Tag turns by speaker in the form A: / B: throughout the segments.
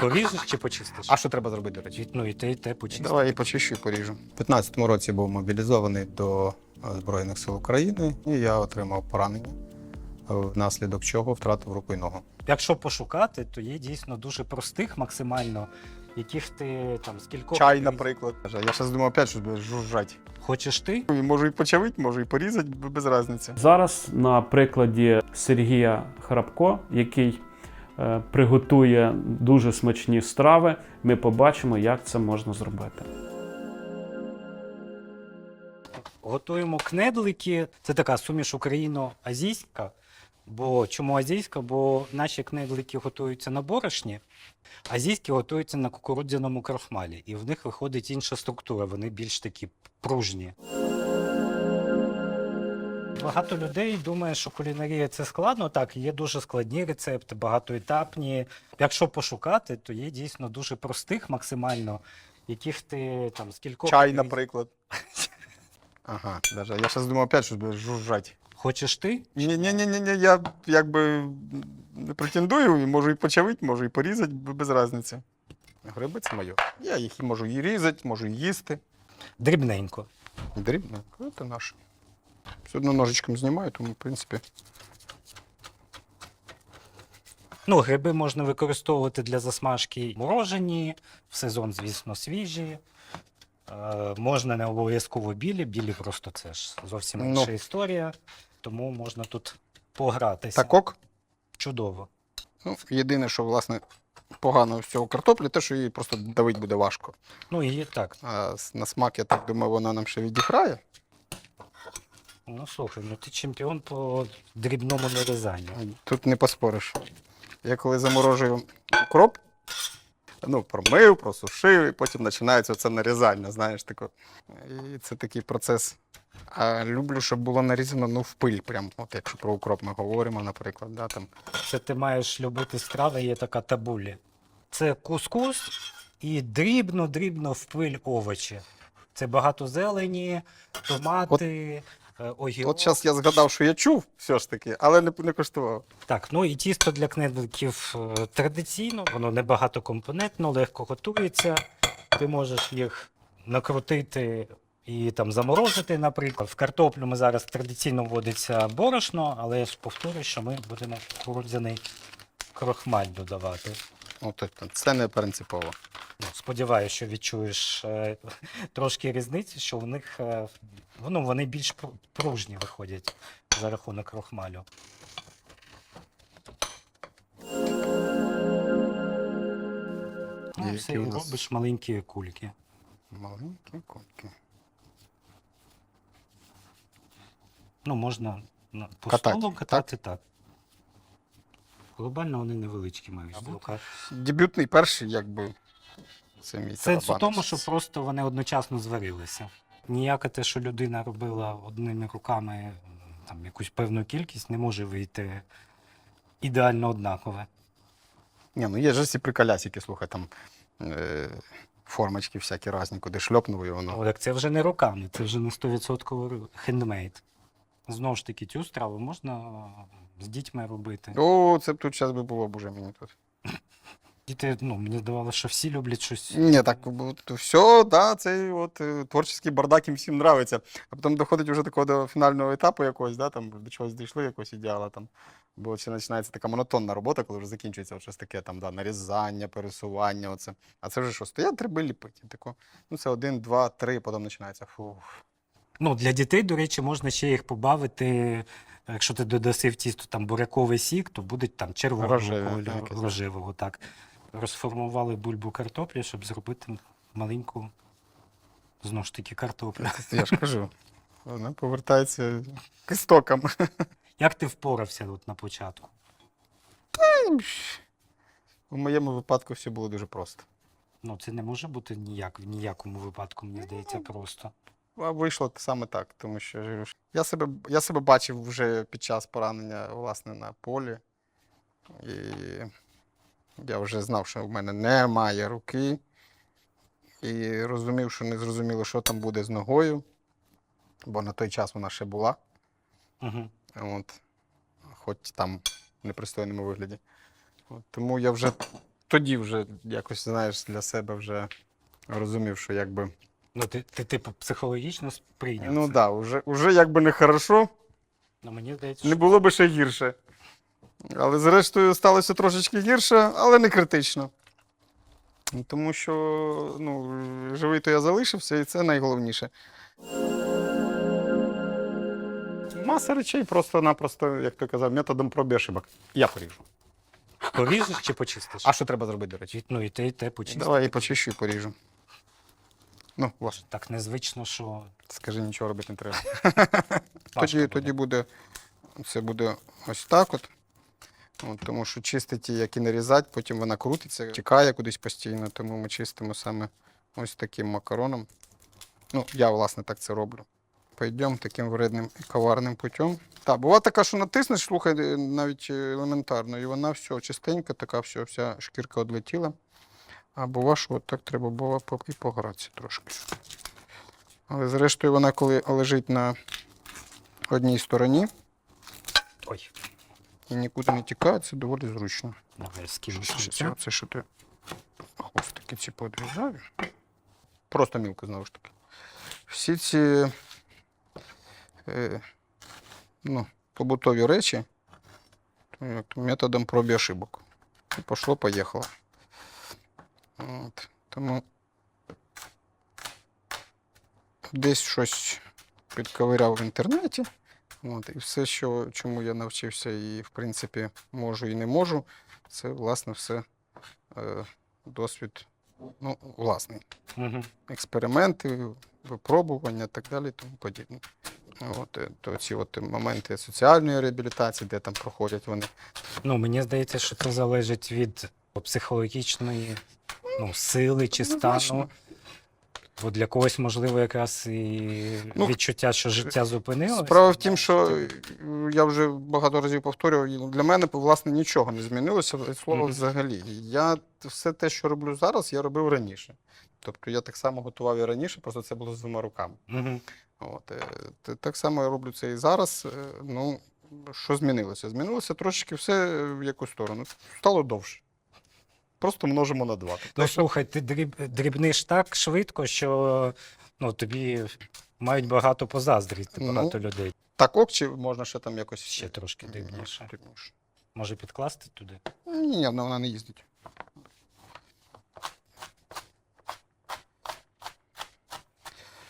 A: Поріжеш чи почистиш?
B: А що треба зробити, до речі?
A: Ну і те, і те почистиш.
B: Давай і почищу, і поріжу. У 15-му році був мобілізований до е, Збройних сил України, і я отримав поранення, е, внаслідок чого втратив руку і ногу.
A: Якщо пошукати, то є дійсно дуже простих максимально, яких ти там скількох
B: Чай,
A: різ-
B: наприклад. Я зараз думаю, опять щось буде жужжать.
A: Хочеш ти?
B: Можу і почавити, можу і порізати, без різниці.
C: Зараз на прикладі Сергія Храбко, який приготує дуже смачні страви, ми побачимо, як це можна зробити.
A: Готуємо кнедлики. Це така суміш україно-азійська. Бо чому азійська? Бо наші кнедлики готуються на борошні, азійські готуються на кукурудзяному крахмалі. І в них виходить інша структура, вони більш такі пружні. Багато людей думає, що кулінарія це складно. Так, є дуже складні рецепти, багатоетапні. Якщо пошукати, то є дійсно дуже простих максимально, яких ти там скількох
B: Чай, наприклад. Ага, даже. я зараз думаю, опять щось буде жужжать.
A: Хочеш ти?
B: Ні, ні, ні, ні, ні, я якби не претендую, можу і почавити, можу і порізати, без різниці. Гриби це моє. Я їх можу і різати, можу і їсти.
A: Дрібненько.
B: Дрібно, це наше. Все одно ножичком знімаю, тому, в принципі.
A: Ну, гриби можна використовувати для засмажки морожені, в сезон, звісно, свіжі. Е, можна не обов'язково білі, білі просто це ж зовсім
B: Ну.
A: інша історія. Тому можна тут погратися.
B: Так ок.
A: Чудово.
B: Ну, єдине, що, власне, погано з цього картоплі, те, що її просто давити буде важко.
A: Ну і так.
B: А на смак, я так думаю, вона нам ще відіграє.
A: Ну слухай, ну ти чемпіон по дрібному нарізанню.
B: Тут не поспориш. Я коли заморожую укроп, ну, промив, просушив, і потім починається це нарізання, знаєш, тако. І це такий процес. А люблю, щоб було нарізано ну, в пиль. Прям, от якщо про укроп ми говоримо, наприклад. Да, там.
A: Це ти маєш любити страви, є така табулі. Це кускус і дрібно-дрібно в пиль овочі. Це багато зелені, томати, огірок.
B: От зараз я згадав, що я чув все ж таки, але не, не коштував.
A: Так, ну і тісто для кнедликів е, традиційно, воно не багатокомпонентно, легко готується. Ти можеш їх накрутити і там заморозити, наприклад. В картоплю ми зараз традиційно вводиться борошно, але я повторюю, що ми будемо кукурудзяний крохмаль додавати.
B: От, тобто, це не принципово.
A: Ну, сподіваюся, що відчуєш е, трошки різниці, що в них е, ну, вони більш пружні виходять за рахунок крохмалю. Ну, все, і
B: нас?
A: робиш маленькі кульки.
B: Маленькі кульки.
A: Ну, можна на, по столу катати так. Глобально вони невеличкі мають бути.
B: Дебютний перший, якби. Це мій
A: Сенс у тому, що просто вони одночасно зварилися. Ніяке те, що людина робила одними руками там, якусь певну кількість, не може вийти ідеально однакове.
B: Ні, ну є ж ці приколясики, слухай, там е, формочки всякі різні, куди шльопнув і воно.
A: Але це вже не руками, це вже не 100% хендмейд. Знову ж таки, цю страву можна з дітьми робити.
B: О, це б тут зараз би було б уже мені тут.
A: Діти, ну, мені здавалося, що всі люблять щось.
B: Ні, так от, все, да, цей от е, творчий бардак їм всім нравиться. А потім доходить вже такого до фінального етапу якогось, да, там, до чогось дійшли, якогось ідеала там. Бо ще починається така монотонна робота, коли вже закінчується от щось таке там, да, нарізання, пересування. Оце. А це вже що, стоять, треба ліпити. Тако, ну це один, два, три, потім починається. Фух.
A: Ну, для дітей, до речі, можна ще їх побавити. Якщо ти додаси в тісто там буряковий сік, то буде там червоного
B: Рожеве,
A: кольору,
B: так,
A: рожевого. Так. Розформували бульбу картоплі, щоб зробити маленьку, знову ж таки, картоплю.
B: Я ж кажу. Вона повертається к істокам.
A: Як ти впорався от на початку?
B: У моєму випадку все було дуже просто.
A: Ну, це не може бути ніяк, в ніякому випадку, мені здається, просто.
B: А вийшло саме так, тому що я себе, я себе бачив вже під час поранення власне на полі. І я вже знав, що в мене немає руки. І розумів, що не зрозуміло, що там буде з ногою, бо на той час вона ще була,
A: Угу.
B: от, хоч там в непристойному вигляді. От, тому я вже тоді вже якось, знаєш, для себе вже розумів, що якби.
A: Ну, ти, ти типу, психологічно сприйняв.
B: Ну
A: це.
B: так, да, вже, вже якби не хорошо,
A: Ну, мені здається,
B: не
A: що
B: було би ще гірше. Але зрештою сталося трошечки гірше, але не критично. Тому що ну, живий то я залишився, і це найголовніше. Маса речей просто-напросто, як ти казав, методом проб і ошибок. Я поріжу.
A: поріжеш чи почистиш?
B: А що треба зробити, до речі?
A: Ну, і те, і те почистиш.
B: Давай я почищу і поріжу. Ну, ваш,
A: Так незвично, що
B: скажи, нічого робити не треба. Тоді,
A: буде.
B: тоді буде, це буде ось так от. От, тому що чистити, як і нарізати, потім вона крутиться, тікає кудись постійно, тому ми чистимо саме ось таким макароном. Ну, я, власне, так це роблю. Пойдемо таким вредним і коварним путем. Так, буває така, що натиснеш, слухай, навіть елементарно, і вона все чистенька, така все, вся шкірка відлетіла. А бува, що от так треба було і погратися трошки. Але зрештою вона, коли лежить на одній стороні
A: Ой,
B: і нікуди не тікає, це доволі зручно.
A: давай скину
B: Це, що ти хвостики ці подрізаю. Просто мілко, знову ж таки. Всі ці е, ну, побутові речі методом проб і ошибок. І пошло, поїхало. От. Тому десь щось підковиряв в інтернеті. От, і все, що, чому я навчився, і в принципі можу і не можу, це власне все е, досвід ну, власний.
A: Угу.
B: Експерименти, випробування і так далі, тому подібне. От, е, то ці от моменти соціальної реабілітації, де там проходять вони.
A: Ну, мені здається, що це залежить від психологічної ну, сили чи стану.
B: Однозначно.
A: Бо для когось, можливо, якраз і
B: Ну,
A: відчуття, що життя зупинилося.
B: Справа в тім, що е, я вже багато разів повторював, для мене власне нічого не змінилося від слова
A: Мгм.
B: взагалі. Я все те, що роблю зараз, я робив раніше. Тобто я так само готував і раніше, просто це було з двома руками.
A: Угу.
B: От, е, т- так само я роблю це і зараз. Е, Ну, що змінилося? Змінилося трошечки все в яку сторону. Стало довше. Просто множимо на два. Тобто,
A: Ну, слухай, ти дріб, дрібниш так швидко, що ну, тобі мають багато позаздрити,
B: Ну.
A: багато людей.
B: так ок, чи можна ще там якось
A: Ще трошки дрібніше.
B: дрібніше?
A: Може підкласти туди?
B: Ні, ні, вона не їздить.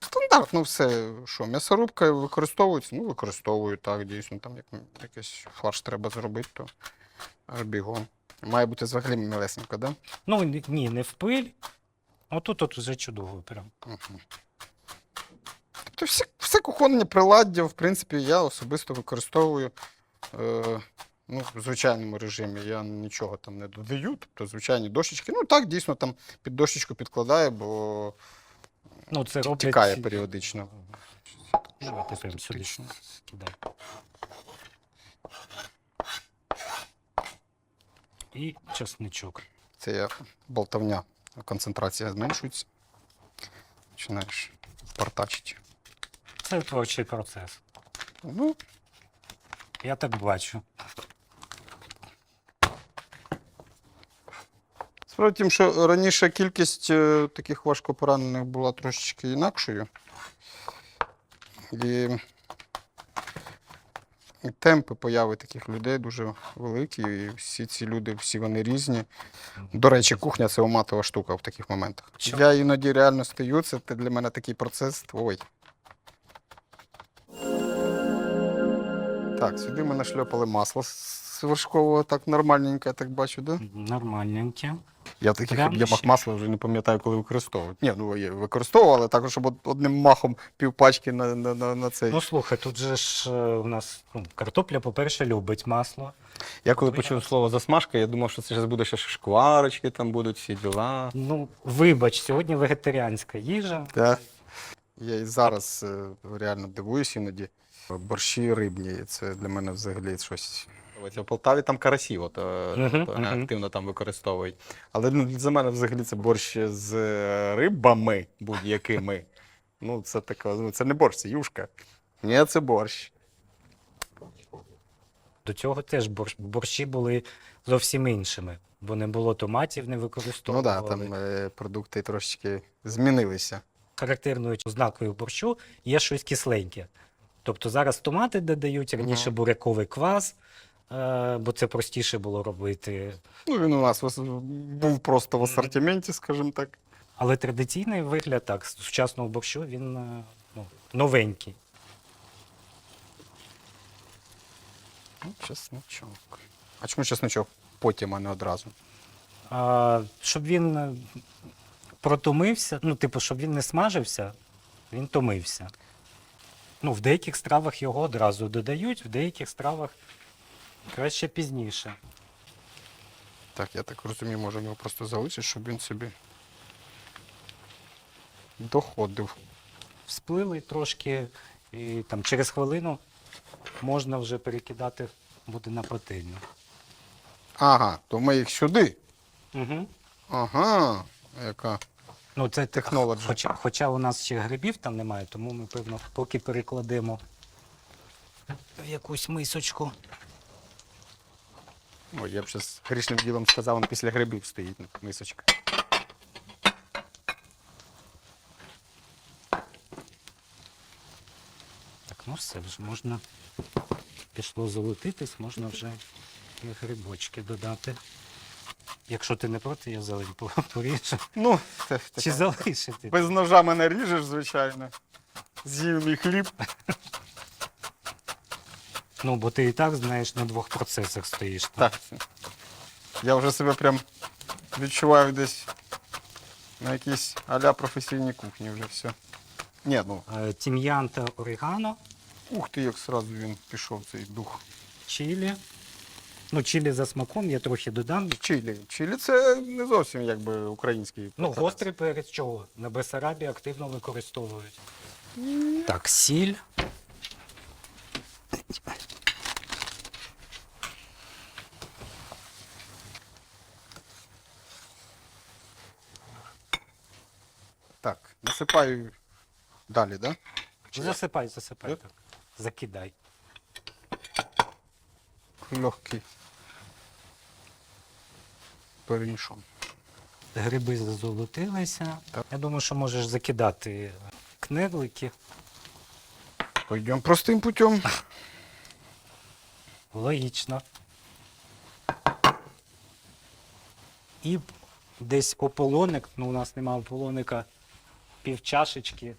B: Стандартно все, що м'ясорубка використовується, ну використовую так, дійсно, там як якийсь фарш треба зробити, то аж бігом. Має бути взагалі мілесенько, да?
A: Ну, ні- не в пиль. Отут от вже чудово прям.
B: Мгм. Тобто все, все кухонне приладдя, в принципі, я особисто використовую е, ну, в звичайному режимі. Я нічого там не додаю. Тобто звичайні дощечки. Ну так, дійсно, там під дощечку підкладаю, бо
A: Ну, це роблять...
B: тікає періодично.
A: Давай ти прям сюди
B: Отлично.
A: І чесничок.
B: Це я болтовня, концентрація зменшується. Починаєш портачити.
A: Це творчий процес.
B: Ну,
A: Я так бачу.
B: Справа в тім, що раніше кількість е, таких важкопоранених була трошечки інакшою. І, і темпи появи таких людей дуже великі. І всі ці люди, всі вони різні. До речі, кухня це оматова штука в таких моментах.
A: Чого?
B: Я іноді реально стою, це для мене такий процес. Ой. Так, сюди ми нашльопали масло з вершкового, так нормальненько, я так бачу, да?
A: Нормальненьке.
B: Я в таких
A: Прям
B: об'ємах
A: ще?
B: масла вже не пам'ятаю, коли використовувати. Ні, ну я використовував, але також, щоб од- одним махом півпачки на, на, на, на цей.
A: Ну слухай, тут же ж е, у нас ну, картопля, по-перше, любить масло.
D: Я коли почув слово засмажка, я думав, що це зараз буде ще шкварочки, там будуть всі діла.
A: Ну, вибач, сьогодні вегетаріанська їжа.
B: Так. Я і зараз е, реально дивуюсь іноді. Борщі рибні, це для мене взагалі щось.
D: Ось В Полтаві там карасі от, е,
A: Мгм,
D: от,
A: мгм.
D: активно там використовують.
B: Але ну, за мене взагалі це борщ з е, рибами будь-якими. Ну, це таке, ну, це не борщ, це юшка. Ні, це борщ.
A: До цього теж борщ, борщі були зовсім іншими. бо не було томатів, не
B: Ну так, да, там е, продукти трошечки змінилися.
A: характерною ознакою борщу є щось кисленьке. Тобто зараз томати додають, раніше буряковий квас, е, бо це простіше було робити.
B: Ну, він у нас був просто в асортименті, скажімо так.
A: Але традиційний вигляд так, сучасного борщу він е, ну, новенький.
B: Ну, чесночок. А чому чесночок? Потім, а не одразу.
A: А, щоб він е, протомився, ну, типу, щоб він не смажився, він томився. Ну, в деяких стравах його одразу додають, в деяких стравах краще пізніше.
B: Так, я так розумію, можемо його просто залишити, щоб він собі доходив.
A: всплили трошки, і там через хвилину можна вже перекидати буде на пательню.
B: Ага, то ми їх сюди.
A: Угу.
B: Ага, яка.
A: Ну, це
B: Technology.
A: Хоча, хоча у нас ще грибів там немає, тому ми, певно, поки перекладемо в якусь мисочку.
B: Ой, я б зараз грішним ділом сказав, він після грибів стоїть мисочка.
A: Так, ну все, вже можна пішло золотитись, можна вже і грибочки додати. Якщо ти не проти, я зелень поріжу.
B: Ну, це, це
A: Чи залишити?
B: без ножа мене ріжеш, звичайно. З'їв мій хліб.
A: Ну, бо ти і так, знаєш, на двох процесах стоїш.
B: Так. Я вже себе прям відчуваю десь на якійсь аля професійній кухні вже все. Ні, ну,
A: Е, Тім'ян та орегано,
B: ух ти, як сразу він пішов цей дух.
A: чилі. Ну, чилі за смаком я трохи додам.
B: Чилі. Чилі це не зовсім якби український.
A: Ну,
B: процес.
A: гострий перець чого? На Бесарабі активно використовують. Так, сіль.
B: Так, насипаю далі, так? Да?
A: Засипай, засипай.
B: Так?
A: Так. Закидай.
B: Легкий. Перемішом.
A: Гриби зазолотилися.
B: Так.
A: Я думаю, що можеш закидати кнедлики.
B: Пойдемо простим путем.
A: Логічно. І десь ополоник, ну у нас немає ополоника, пів чашечки е,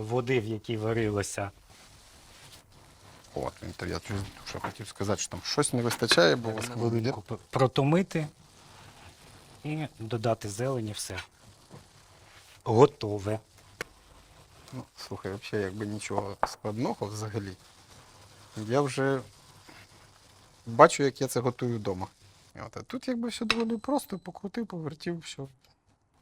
A: води, в якій варилося.
B: От, я що хотів сказати, що там щось не вистачає, бо з
A: Хвилинку п- протомити і додати зелені, все. Готове.
B: Ну, слухай, взагалі, якби нічого складного взагалі. Я вже бачу, як я це готую вдома. От, а тут якби все доволі просто, покрутив, повертів, все.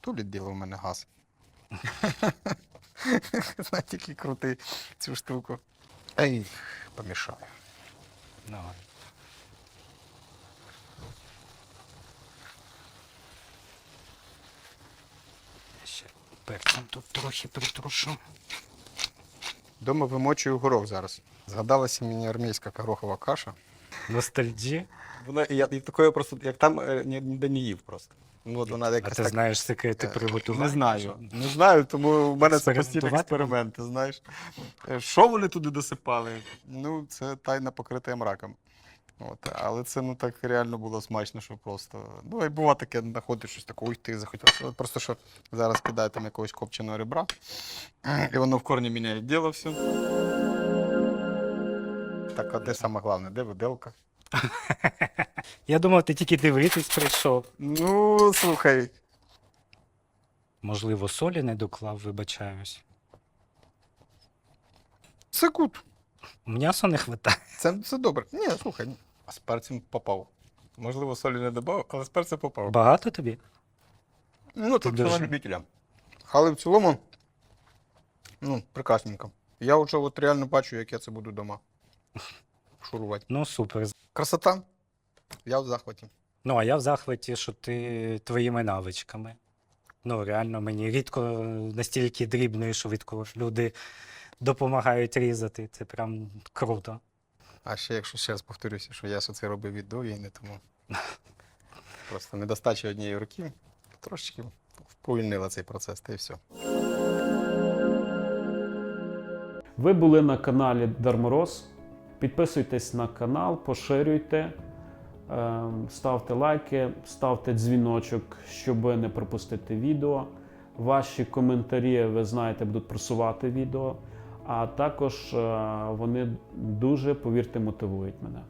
B: Тулить діло в мене газ. Знаєте, який крутий цю штуку. Ей, помішаю.
A: Давай. Ще перцем тут трохи притрушу.
B: Дома вимочую горох зараз. Згадалася мені армійська горохова каша.
A: Ностальджі.
D: Вона, я, і такої просто, як там, е, ні- ніде не їв просто.
B: Ну, от вона
A: А ти
B: так...
A: знаєш секрети
B: Е,
A: приготування?
B: Не знаю. Не знаю, тому в мене це постійні експерименти, знаєш. Е, Що вони туди досипали? Ну, це тайна покрита мраком. От, але це ну так реально було смачно, що просто. Ну, і буває таке, знаходиш щось таке, ой, ти захотів. Просто що зараз кидаю там якогось копченого ребра, і воно в корні міняє діло все. Так, а де саме головне? Де виделка?
A: Я думав, ти тільки дивитись прийшов.
B: Ну, слухай,
A: Можливо, солі не доклав, вибачаюсь.
B: це кут.
A: М'ясо не вистачає.
B: Це, це добре. Ні, слухай, а з перцем попав. Можливо, солі не додав, але з перцем попав.
A: Багато тобі?
B: Ну,
A: Ти
B: тут
A: дуже-
B: на любителя. Але в цілому, ну, прекрасненько. Я вже от реально бачу, як я це буду вдома шурувати.
A: Ну, супер.
B: Красота. Я в захваті.
A: Ну, а я в захваті, що ти твоїми навичками. Ну, реально, мені рідко настільки дрібно і швидко люди допомагають різати. Це прям круто.
B: А ще, якщо ще раз повторюся, що я це робив від до війни, тому. Просто недостача однієї руки трошечки вповільнила цей процес, та і все.
C: Ви були на каналі Дармороз. Підписуйтесь на канал, поширюйте, ставте лайки, ставте дзвіночок, щоб не пропустити відео. Ваші коментарі, ви знаєте, будуть просувати відео. А також е, вони дуже, повірте, мотивують мене.